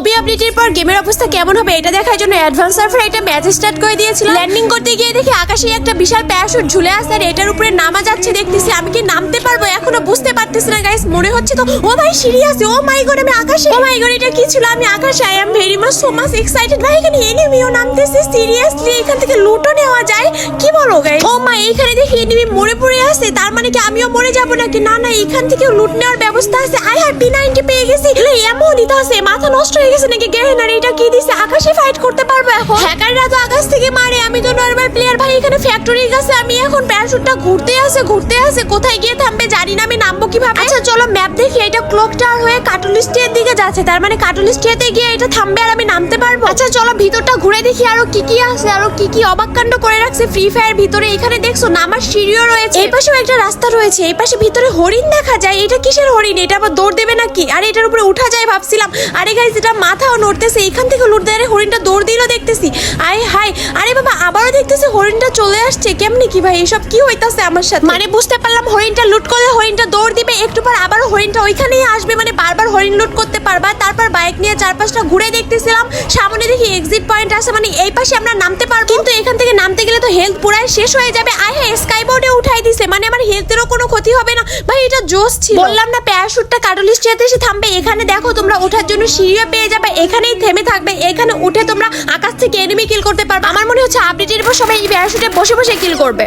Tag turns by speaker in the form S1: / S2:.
S1: Obi আপডেটের পর গেমের অবস্থা কেমন হবে এটা দেখার জন্য অ্যাডভান্স সার্ভারে একটা ম্যাচ স্টার্ট করে দিয়েছিলাম ল্যান্ডিং করতে গিয়ে দেখি আকাশে একটা বিশাল প্যারাশুট ঝুলে আছে আর এটার উপরে নামা যাচ্ছে দেখতেছি। আমি কি নামতে পারব এখনও বুঝতে পারতেছি না গাইস মনে হচ্ছে তো, ও ভাই সিঁড়ি আছে ও মাই গড আমি আকাশে, ও মাই গড এটা কি ছিল? আমি আকাশে I am very much so much excited ভাই, এখানে এনিমিও নামতেছে সিরিয়াসলি এখান থেকে লুটও নেওয়া যায়। কি বলো গাইস ও মা এখানে দেখি এনিমি মরে পড়ে আছে, তার মানে কি আমিও মরে যাব নাকি? না না এখান থেকে লুট নেওয়ার ব্যবস্থা আছে। আই হ্যাভ পি পেয়ে গেছি। এলে এমনই তো আছে, মাথা নষ্ট হয়ে গেছে নাকি? গেহেনার এটা কি দিছে? আকাশে ফাইট করতে পারব এখন? হ্যাকাররা তো আকাশ থেকে মারে, আমি তো নরমাল প্লেয়ার ভাই, এখানে ফ্যাক্টরি গেছে আমি এখন প্যারাশুটটা ঘুরতে আছে ঘুরতে আছে। কোথায় গিয়ে থামবে জানি না, আমি নামবো কীভাবে? আচ্ছা চলো ম্যাপ দেখি, এটা ক্লক টাওয়ার হয়ে কাটুলিস্টিয়ার দিকে যাচ্ছে। তার মানে কাটুলিস্টিয়াতে গিয়ে এটা থামবে আর আমি নামতে পারব? আচ্ছা চলো ভিতরটা ঘুরে দেখি আরও কি কি আছে, আরও কি কি অবাক কাণ্ড করে রাখছে ফ্রি ফায়ার ভিতরে। এখানে দেখছ নামার সিঁড়িও রয়েছে। এই পাশেও একটা রাস্তা রয়েছে এই পাশে ভিতরে হরিণ দেখা যায়। এটা কিসের হরিণ? এটা আবার দৌড় দেবে নাকি? আর এটার উপরে উঠা যায় ভাবছিলাম। আরে গাইজ এটা মাথাও নড়তেছে এখান থেকে লুট দেয় হরিণটা দৌড় দিল দেখতেছি। আয় হাই আরে বাবা আবারও দেখতেছি হরিণটা চলে আসছে। কেমনি কি ভাই এসব কি হইতাছে আমার সাথে? মানে বুঝতে পারলাম হরিণটা লুট করলে হরিণটা দৌড় দিবে একটু পর আবারও হরিণটা ওইখানেই আসবে মানে হরিণ লুট করতে পারবা। তারপর বাইক নিয়ে চারপাশটা ঘুরে দেখতেছিলাম। সামনে দেখি এক্সিট পয়েন্ট আছে মানে এই পাশে আমরা নামতে পারব। কিন্তু এখান থেকে নামতে গেলে তো হেলথ পুরাই শেষ হয়ে যাবে। আয় হ্যাঁ স্কাই বোর্ডে উঠাই দিছে মানে আমার হেলথেরও কোনো ক্ষতি হবে না। ভাই, এটা জোস ছিল। বললাম না প্যারাশুটটা কাটলিস্টিয়াতে এসে থামবে। এখানে দেখো তোমরা ওঠার জন্য সিঁড়িও পেয়ে যাবে। এখানেই থেমে থাকবে। এখানে উঠে তোমরা আকাশ থেকে এনিমি কিল করতে পারবে। আমার মনে হচ্ছে আপডেটের পর সবাই এই প্যারাশুটে বসে বসে কিল করবে।